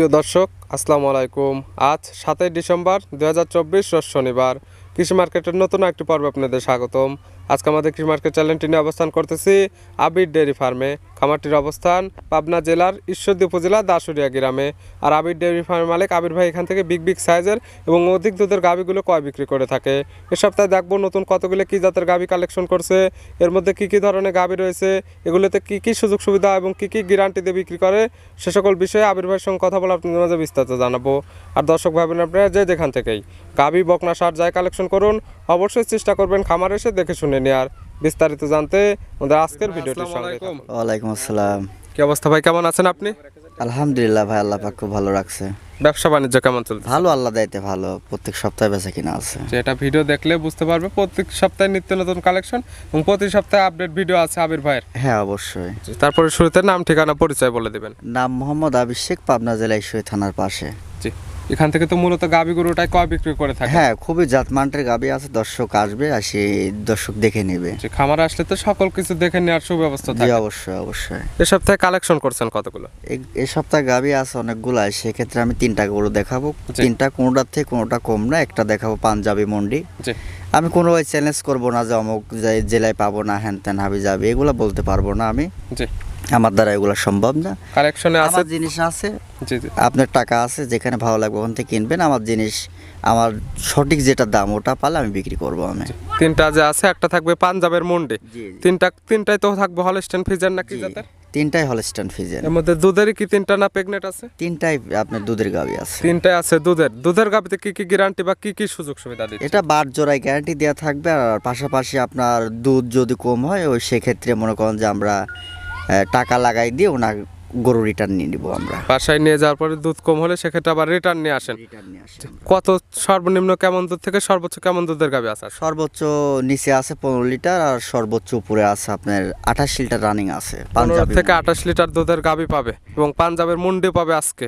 প্রিয় দর্শক, আসসালামু আলাইকুম। আজ সাতই ডিসেম্বর দু হাজার চব্বিশ শনিবার। কৃষি মার্কেটের নতুন একটি পর্ব আপনাদের স্বাগতম। আজকে আমাদের কৃষি মার্কেট চ্যানেলটি নিয়ে অবস্থান করতেছি আবির ডেয়ারি ফার্মে। খামারটির অবস্থান পাবনা জেলার ঈশ্বরদী উপজেলা দাসুরিয়া গ্রামে। আর আবির ডেয়ারি ফার্মের মালিক আবির ভাই এখান থেকে বিগ বিগ সাইজের এবং অধিক দুধের গাভিগুলো কয় বিক্রি করে থাকে। এ সপ্তাহে দেখব নতুন কতগুলো কী জাতের গাভি কালেকশন করছে, এর মধ্যে কি কি ধরনের গাভি রয়েছে, এগুলোতে কি কি সুযোগ সুবিধা এবং কি কি গ্যারান্টি দিয়ে বিক্রি করে, সে সকল বিষয়ে আবির ভাইয়ের সঙ্গে কথা বলে আপনাদের মাঝে বিস্তারিত জানাব। আর দর্শক ভাবেন আপনারা যে যেখান থেকেই গাভি, বকনা, সার যায় কালেকশন করুন অবশ্যই চেষ্টা করবেন খামার এসে দেখে শুনে নেওয়ার বিস্তারিত জানতে আমাদের আজকের ভিডিওটির সঙ্গে ওয়ালাইকুম আসসালাম। কি অবস্থা ভাই কেমন আছেন আপনি? আলহামদুলিল্লাহ ভাই আল্লাহ পাক খুব ভালো রাখছে। ব্যবসা বাণিজ্য কেমন চলছে ভালো আল্লাহ দাইতে ভালো। প্রত্যেক সপ্তাহে বেচা কিনা আছে। যে এটা ভিডিও দেখলে বুঝতে পারবে প্রত্যেক সপ্তাহে নিত্য নতুন কালেকশন এবং প্রতি সপ্তাহে আপডেট ভিডিও আছে আবির ভাইয়ের। হ্যাঁ অবশ্যই। তারপরে শুরুতে নাম ঠিকানা পরিচয় বলে দিবেন। নাম মোহাম্মদ আবির পাবনা জেলা ঈশ্বরী থানার পাশে। জি। এখান থেকে তো মূলত গাবি গরুটাই কয় বিক্রি করে থাকে? হ্যাঁ খুবই জাতমানটের গাবি আছে দর্শক আসবে আর সে দর্শক দেখে নেবে। যে খামার আসলে তো সকল কিছু দেখে নেওয়ার সুব্যবস্থা জি থাকে। অবশ্যই অবশ্যই। এ সপ্তাহে কালেকশন করছেন কতগুলো? এই- এই সপ্তাহে গাবি আছে অনেকগুলো সেক্ষেত্রে আমি তিনটা গরু দেখাবো। জি। তিনটা কোনোটার থেকে কোনোটা কম না একটা দেখাবো পাঞ্জাবি মন্ডি। জি। আমি কোনো চ্যালেঞ্জ করব না যে অমুক যে- জেলায় পাবো না হ্যান ত্যান হাবি যাবে এগুলো বলতে পারব না আমি। জি। আমার দ্বারা এগুলো সম্ভব না। কালেকশনে আছে? আমার জিনিস আছে। আপনার টাকা আছে যেখানে ভালো লাগবে ওখান থেকে কিনবেন। আমার জিনিস আমার সঠিক যেটা দাম ওটা পালে আমি বিক্রি করব আমি। তিনটা যে আছে একটা থাকবে পাঞ্জাবের মন্ডি। তিনটা তিনটাই তো থাকবে হলস্টেন ফিজার নাকি। জাতের? তিনটাই হলস্টান ফিজেন এর মধ্যে দুধেরই কি তিনটা না প্রেগনেন্ট আছে? তিনটাই আপনার দুধের গাবি আছে। তিনটাই আছে দুধের। দুধের গাবিতে কি কি গ্যারান্টি বা কি কি সুযোগ সুবিধা দিচ্ছে? এটা বার জোড়ায় গ্যারান্টি দেওয়া থাকবে আর পাশাপাশি আপনার দুধ যদি কম হয় ওই সেক্ষেত্রে মনে করেন যে আমরা টাকা লাগাই দিয়ে ওনার গরু রিটার্ন নিয়ে নিবো আমরা। বাসায় নিয়ে যাওয়ার পরে দুধ কম হলে সেক্ষেত্রে আবার রিটার্ন নিয়ে আসেন। কত সর্বনিম্ন কেমন দুধ থেকে সর্বোচ্চ কেমন দুধের গাবি আছে? সর্বোচ্চ নিচে আছে পনেরো লিটার আর সর্বোচ্চ উপরে আছে আপনার আঠাশ লিটার রানিং আছে পনেরো থেকে আঠাশ লিটার দুধের গাবি পাবে এবং পাঞ্জাবের মুন্ডি পাবে আজকে।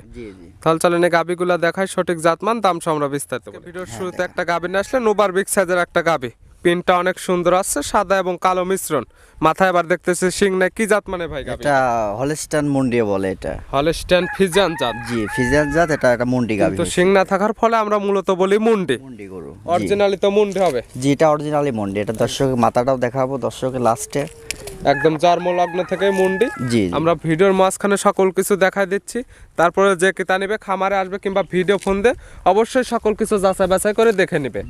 তাহলে চলেন এই গাবিগুলা দেখায় সঠিক জাতমান দাম আমরা বিস্তারিত বলি। ভিডিওর শুরুতে একটা গাবি নিয়ে আসলে নোবার বিগ সাইজের একটা গাবি পিনটা অনেক সুন্দর আছে সাদা এবং কালো মিশ্রণ। মাথায় আবার দেখতেছে শিং না কি জাত মানে ভাই এটা হলস্টান মুন্ডিও বলে এটা। হলস্টেন ফিজান জাত। জি ফিজান জাত এটা একটা মুন্ডি গাবি তো শিং না থাকার ফলে আমরা মূলত বলি মুন্ডি। মুন্ডি গরু অরিজিনালি তো মুন্ডি হবে। জি এটা অরিজিনালি মুন্ডি। এটা দর্শকের মাথাটাও দেখাবো দর্শকের লাস্টে একদম জন্ম লগ্ন থেকে মুন্ডি। জি। আমরা ভিডিওর মাঝখানে সকল কিছু দেখাই দিচ্ছি। তারপরে যে কিতা নিবে খামারে আসবে কিংবা ভিডিও ফোন দে অবশ্যই সকল কিছু যাচাই বাছাই করে দেখে নিবে।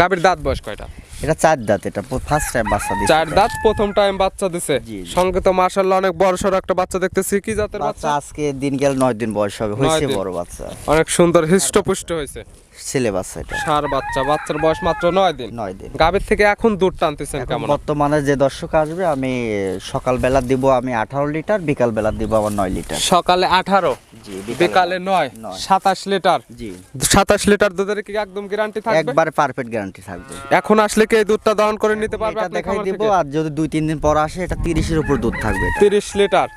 গাবির দাঁত বয়স কয়টা? এটা চার দাঁত এটা ফার্স্ট টাইম বাচ্চা দিচ্ছে চার দাঁত প্রথম টাইম বাচ্চা দিছে। সঙ্গে তো মার্শাল্লাহ অনেক বড় সর একটা বাচ্চা দেখতেছি। কি জাতের বাচ্চা আজকে দিন গেল নয় দিন বয়স হবে হইছে বড় বাচ্চা। অনেক সুন্দর হৃষ্টপুষ্ট হয়েছে। ছেলে বাচ্চা এটা। সার বাচ্চা বাচ্চার বয়স মাত্র নয় দিন? নয় দিন। গাবির থেকে এখন দুধ টানতেছেন কেমন? বর্তমানে যে দর্শক আসবে আমি সকালবেলা দিব আমি আঠারো লিটার বিকালবেলা দিব আমার নয় লিটার। সকালে আঠারো জি বিকালে নয়। সাতাশ লিটার। জি। সাতাশ লিটার দুধের কি একদম গ্যারান্টি থাকবে? একবার পারফেক্ট গ্যারান্টি থাকবে। এখন আসলে কি দুধটা দহন করে নিতে পারবে দেখাই দিব আর যদি দুই তিন দিন পর আসে এটা তিরিশের উপর দুধ থাকবে। তিরিশ লিটার।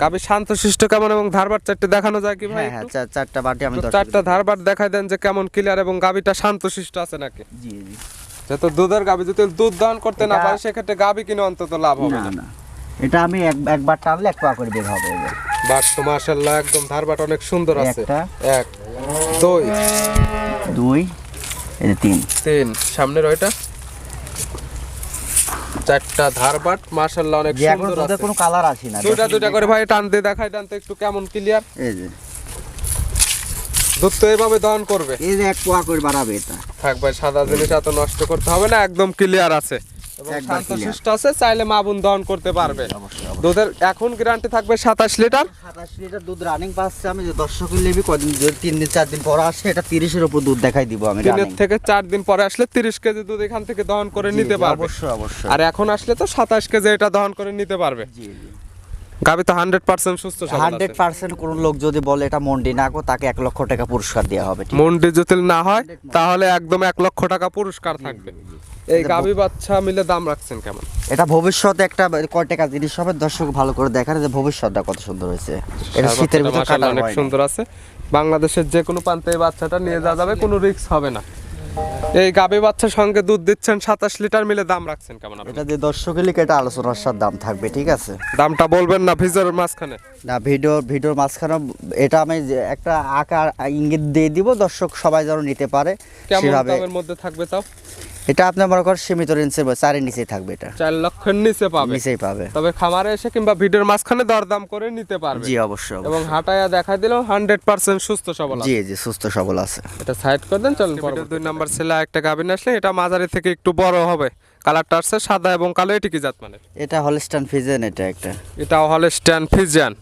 গাবি শান্তশিষ্ট কেমন এবং ধারবার চারটে দেখানো যায় কি ভাই হ্যাঁ হ্যাঁ চারটা বাটি আমি চারটা ধারবার দেখাই দেন যে কেমন ক্লিয়ার এবং গাবিটা শান্তশিষ্ট আছে নাকি? জি জি। যেহেতু দুধের গাবি যদি দুধ দহন করতে না পারে সেক্ষেত্রে গাবি কিনে অন্তত লাভ হবে না এটা আমি এক- একবার টানলে এক পা করে বের হবে বাট তো মাশাআল্লাহ একদম ধারবাট অনেক সুন্দর আছে। এক দুই। দুই এই তিন। তিন সামনের ওইটা? চারটা ধারবাট মাশাআল্লাহ অনেক সুন্দর আছে। কোনো কালার আসে না দুইটা দুইটা করে ভাই টানতে দেখাই টানতে একটু কেমন ক্লিয়ার এই যে। দুধ তো এভাবে দহন করবে। এই যে এক পোয়া করে বাড়াবে এটা। থাক ভাই সাদা জিনিস এত নষ্ট করতে হবে না একদম ক্লিয়ার আছে। একবার শান্তশিষ্ট আছে চাইলে মাবুন দহন করতে পারবে। দুধের এখন গ্যারান্টি থাকবে সাতাশ লিটার। সাতাশ লিটার দুধ রানিং পাচ্ছে আমি যে লেবি কদিন তিন দিন চার দিন পর আসে এটা তিরিশের উপর দুধ দেখাই দিব আমি তিনের থেকে চার দিন পরে আসলে তিরিশ কেজি দুধ এখান থেকে দহন করে নিতে পারবে। অবশ্যই অবশ্যই। আর এখন আসলে তো সাতাশ কেজি এটা দহন করে নিতে পারবে। জি গাবি তো হান্ড্রেড পার্সেন্ট সুস্থ হান্ড্রেড পার্সেন্ট কোনো লোক যদি বলে এটা মন্ডি না গো তাকে এক লক্ষ টাকা পুরস্কার দেওয়া হবে মন্ডি যদি না হয় তাহলে একদম এক লক্ষ টাকা পুরস্কার থাকবে। এই গাবি বাচ্চা মিলে দাম রাখছেন কেমন? এটা ভবিষ্যতে একটা কয় টাকা জিনিস হবে দর্শক ভালো করে দেখার যে ভবিষ্যৎটা কত সুন্দর হয়েছে। এটা শীতের ভিতর কাটা অনেক সুন্দর আছে। বাংলাদেশের যে কোনো প্রান্তে এই বাচ্চাটা নিয়ে যাওয়া যাবে কোনো রিস্ক হবে না। এই গাবি বাচ্চার সঙ্গে দুধ দিচ্ছেন সাতাশ লিটার মিলে দাম রাখছেন কেমন এটা যে দর্শক লিখ এটা আলোচনার সাথে দাম থাকবে ঠিক আছে? দামটা বলবেন না ভিজের মাঝখানে। না ভিডিও ভিডিওর মাঝখানে এটা আমি যে একটা আকার ইঙ্গিত দিয়ে দিব দর্শক সবাই যেন নিতে পারে। সেভাবে দামের মধ্যে থাকবে তাও? এটা আপনার মনে করেন সীমিত রেঞ্জের চারের নিচেই থাকবে এটা। চার লক্ষের নিচে পাবে। নিচেই পাবে। তবে খামারে এসে কিংবা ভিডিওর মাঝখানে দরদাম করে নিতে পারবে। জি অবশ্যই এবং। হাঁটায়া দেখা দিলেও হান্ড্রেড পার্সেন্ট সুস্থ সবল জি জি সুস্থ সবল আছে। এটা সাইড করে দেন চলুন দুই নাম্বার ছেলে একটা গাভিন আসলে এটা মাঝারি থেকে একটু বড় হবে। কালারটা আসছে সাদা এবং কালো এটি কি জাত মানে। এটা হলস্টান ফিজেন এটা একটা। এটা হলস্টান ফিজিয়ান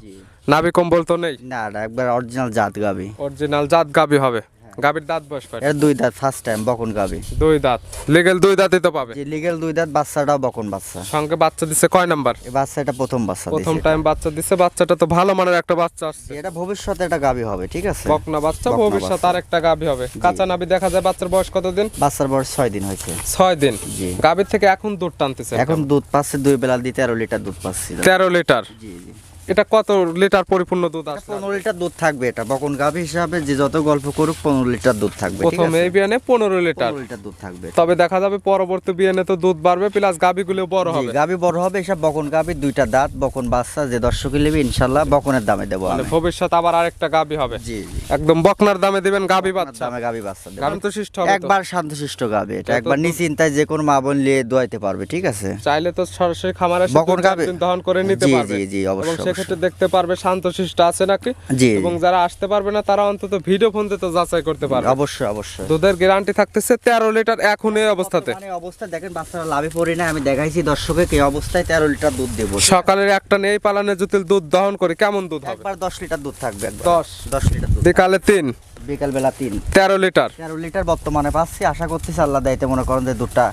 নাভি কম্বল তো নেই? না না একবার অরিজিনাল জাত গাবি অরিজিনাল জাত গাবি হবে। গাবির দাঁত বয়স কয়টা? এটা দুই দাঁত ফার্স্ট টাইম বকন গাবি দুই দাঁত। লিগেল দুই দাঁতই তো পাবে। যে লিগেল দুই দাঁত বাচ্চাটাও বকন বাচ্চা। সঙ্গে বাচ্চা দিচ্ছে কয় নাম্বার? এই বাচ্চা এটা প্রথম বাচ্চা প্রথম টাইম বাচ্চা দিচ্ছে বাচ্চাটা তো ভালো মানের একটা বাচ্চা আসছে। এটা ভবিষ্যতে এটা গাবি হবে ঠিক আছে? বকনা বাচ্চা বাচ্চা। আর একটা গাভি হবে। কাঁচা নাভি দেখা যায় বাচ্চার বয়স কতদিন? বাচ্চার বয়স ছয় দিন হয়েছে। ছয় দিন। জি। গাভীর থেকে এখন দুধ টানতেছে এখন দুধ পাচ্ছে দুই বেলা দিয়ে তেরো লিটার দুধ পাচ্ছি। তেরো লিটার? জি জি। এটা কত লিটার পরিপূর্ণ দুধ আসছে পনেরো লিটার দুধ থাকবে এটা বকন গাভি হিসাবে যে যত গল্প করুক পনেরো লিটার দুধ থাকবে ঠিক প্রথম এই বিয়ানে পনেরো লিটার। লিটার দুধ থাকবে। তবে দেখা যাবে পরবর্তী বিয়ানে তো দুধ বাড়বে প্লাস গাভীগুলো বড় হবে। গাভি বড় হবে এসব বকন গাভি দুইটা দাঁত বকন বাচ্চা যে দর্শক নেবে ইনশাল্লাহ বকনের দামে দেবো মানে ভবিষ্যৎ আবার আরেকটা গাভী হবে। জি জি। একদম বকনার দামে দিবেন গাভী বাচ্চা। দামে গাভি বাচ্চা দেবো। গাভী তো শিষ্ট হবে। একবার শান্তশিষ্ট গাবে এটা একবার নিশ্চিন্তায় যে কোনো মা বোন নিয়ে দোয়াইতে পারবে ঠিক আছে? চাইলে তো সরাসরি খামারে বকন গাভী- দহন করে নিতে পারবে। জি, জি, অবশ্যই, সেক্ষেত্রে দেখতে পারবে শান্তশিষ্ট আছে নাকি? জি। এবং যারা আসতে পারবে না তারা অন্তত ভিডিও ফোন তো যাচাই করতে পারবে। অবশ্যই অবশ্যই। দুধের গ্যারান্টি থাকতেছে তেরো লিটার এখন এই অবস্থাতে। মানে অবস্থা দেখেন বাচ্চারা লাভে পড়ে না আমি দেখাইছি দর্শকে এই অবস্থায় তেরো লিটার দুধ দেবো। সকালের একটা নেই পালানে যদি দুধ দহন করে কেমন দুধ হবে? একবার দশ লিটার দুধ থাকবে দশ। দশ লিটার দুধ। বিকালে তিন। বিকাল বেলা তিন। তেরো লিটার তেরো লিটার বর্তমানে পাচ্ছি আশা করতেছি আল্লাহ দায়িত্বে মনে করেন যে দুধটা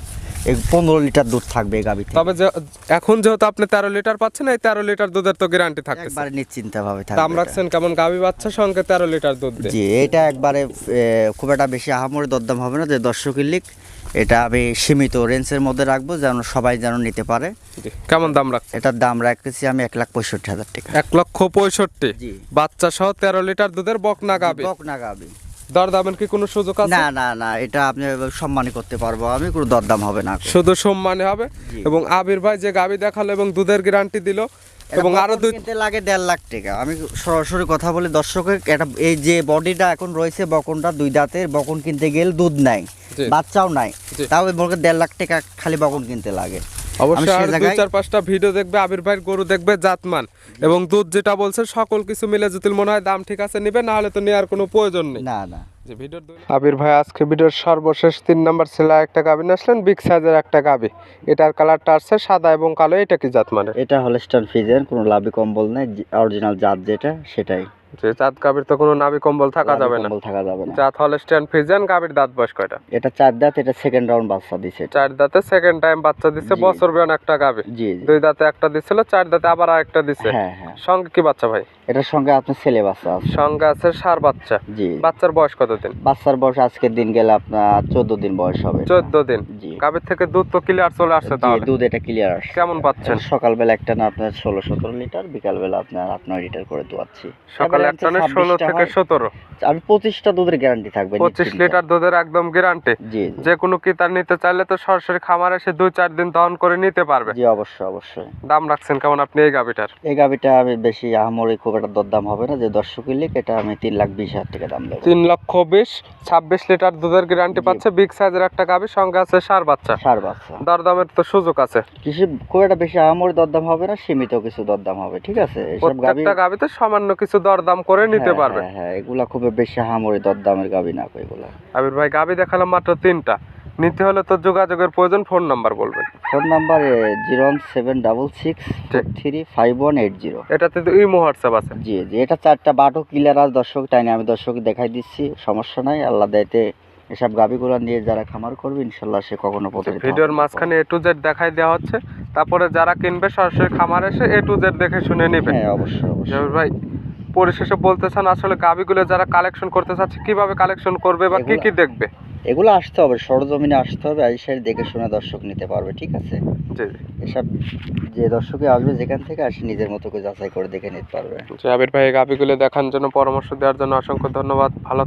পনেরো লিটার দুধ থাকবে এই তবে এখন যেহেতু আপনি তেরো লিটার পাচ্ছেন এই তেরো লিটার দুধের তো গ্যারান্টি থাকতেছে। একবারে নিশ্চিন্তা ভাবে দাম থাকবে। রাখছেন কেমন গাভী বাচ্চা সঙ্গে তেরো লিটার দুধ জি এটা একবারে খুব একটা বেশি আহামরি দরদাম হবে না যে দর্শকের লিক এটা আমি সীমিত রেঞ্জের মধ্যে রাখব যেন সবাই যেন নিতে পারে। কেমন দাম রাখ এটার দাম রাখতেছি আমি এক লাখ পঁয়ষট্টি হাজার টাকা। এক লক্ষ পঁয়ষট্টি? জি। বাচ্চা সহ তেরো লিটার দুধের বকনা গাভী। বক না গাবি দর দামের কি কোনো সুযোগ আছে? না না না এটা আপনি সম্মানই করতে পারব। আমি কোনো দরদাম হবে না শুধু সম্মানে হবে? এবং আবির ভাই যে গাভী দেখাল এবং দুধের গ্যারান্টি দিল এবং আরও দুই লাগে দেড় লাখ টাকা। আমি সরাসরি কথা বলি দর্শকের এটা এই যে বডিটা এখন রয়েছে বকনটা দুই দাঁতের বকন কিনতে গেলে দুধ নাই বাচ্চাও নাই। তাও বলকে দেড় লাখ টাকা খালি বকন কিনতে লাগে। অবশ্যই দুই চার পাঁচটা ভিডিও দেখবে আবির ভাইয়ের গরু দেখবে জাতমান। এবং দুধ যেটা বলছে সকল কিছু মিলে যদি মনে হয় দাম ঠিক আছে নিবে না হলে তো নেওয়ার কোনো প্রয়োজন নেই। না না। আবির ভাই আজকে ভিডিওর সর্বশেষ তিন নাম্বার ছেলে একটা গাবিন আসলেন বিগ সাইজের একটা গাবি। এটার কালারটা আসছে সাদা এবং কালো এটা কি জাত মানে এটা হলস্টার ফিজের কোনো লাভি কম্বল নেই অরিজিনাল জাত যেটা সেটাই। যে জাত গাবির তো কোনো নাভি কম্বল থাকা যাবে না। কম্বল থাকা যাবে না। জাত হলস্টিয়ান ফিজিয়ান গাবির দাঁত বয়স কয়টা? এটা চার দাঁত এটা সেকেন্ড রাউন্ড বাচ্চা দিছে চার দাঁতে সেকেন্ড টাইম বাচ্চা দিচ্ছে জি। বছর বিয়ন একটা গাবি জি জি। দুই দাঁতে একটা দিছিল চার দাঁতে আবার আরেকটা দিচ্ছে হ্যাঁ হ্যাঁ। সঙ্গে কি বাচ্চা ভাই? এটার সঙ্গে আপনার ছেলে বাচ্চা আছে। সঙ্গে আছে সার বাচ্চা। জি। বাচ্চার বয়স কতদিন? বাচ্চার বয়স আজকের দিন গেলে আপনার চোদ্দ দিন বয়স হবে চোদ্দ দিন। জি। গাবির থেকে দুধ তো ক্লিয়ার চলে আসছে জি, তাহলে। দুধ এটা ক্লিয়ার আসছে। কেমন পাচ্ছেন? সকালবেলা একটা না আপনার ষোলো সতেরো লিটার বিকালবেলা আপনার আট নয় লিটার করে দোয়াচ্ছি। সকালে এবারে একটা হচ্ছে ষোলো 26টা থেকে। সতেরো। আমি পঁচিশটা দুধের গ্যারান্টি থাকবে পঁচিশ নিশ্চিন্তে। লিটার দুধের একদম গ্যারান্টি জি জি। যে কোনো কিতার নিতে চাইলে তো সরাসরি খামার এসে দুই চার দিন দহন করে নিতে পারবে। জি অবশ্যই অবশ্যই। দাম রাখছেন কেমন আপনি এই গাবিটার এই গাভিটা আমি বেশি আহামরি খুব একটা দরদাম হবে না। যে দর্শক লিখ এটা আমি তিন লাখ বিশ হাজার টাকা দাম দেবো। তিন লক্ষ বিশ ছাব্বিশ লিটার দুধের গ্যারান্টি পাচ্ছে। বিগ সাইজের একটা গাবি সঙ্গে আছে সার বাচ্চা। সার বাচ্চা। দরদামের তো সুযোগ আছে। খুব একটা বেশি আহামরি দরদাম হবে না সীমিত কিছু দরদাম হবে ঠিক আছে? এসব গাভি প্রত্যেকটা গাবিতে সামান্য কিছু দরদাম করে নিতে হ্যাঁ, পারবে। হ্যাঁ হ্যাঁ এগুলা খুব বেশি আহামরি দরদামের গাবি না এগুলা। আবির ভাই গাবি দেখালাম মাত্র তিনটা। নিতে হলে তো যোগাযোগের প্রয়োজন ফোন নাম্বার বলবেন। Phone number zero one seven double six. Three five one eight zero. এটাতে তো ইমো হোয়াটসঅ্যাপ আছে। জি জি এটা চারটা বাটো কিলার আর দর্শক তাই না আমি দর্শক দেখাই দিচ্ছি সমস্যা নাই আল্লাহ দায়িত্বে এসব গাভিগুলো নিয়ে যারা খামার করবে ইনশাল্লাহ সে কখনো প্রতারিত হবে ভিডিওর মাঝখানে এ টু জেড দেখাই দেওয়া হচ্ছে তারপরে যারা কিনবে সরাসরি খামার এসে এ টু জেড দেখে শুনে নেবে। হ্যাঁ অবশ্যই অবশ্যই। ভাই পরিশেষে বলতে চান আসলে গাবিগুলো যারা কালেকশন করতে চাচ্ছে কীভাবে কালেকশন করবে বা কি কি দেখবে? এগুলো আসতে হবে সরজমিনে আসতে হবে আইসাই দেখে শুনে দর্শক নিতে পারবে ঠিক আছে? জি। এসব যে দর্শকে আসবে যেখান থেকে আসে নিজের মতো করে যাচাই করে দেখে নিতে পারবে। জি আবির ভাই এই গাবিগুলো দেখার জন্য পরামর্শ দেওয়ার জন্য অসংখ্য ধন্যবাদ। ভালো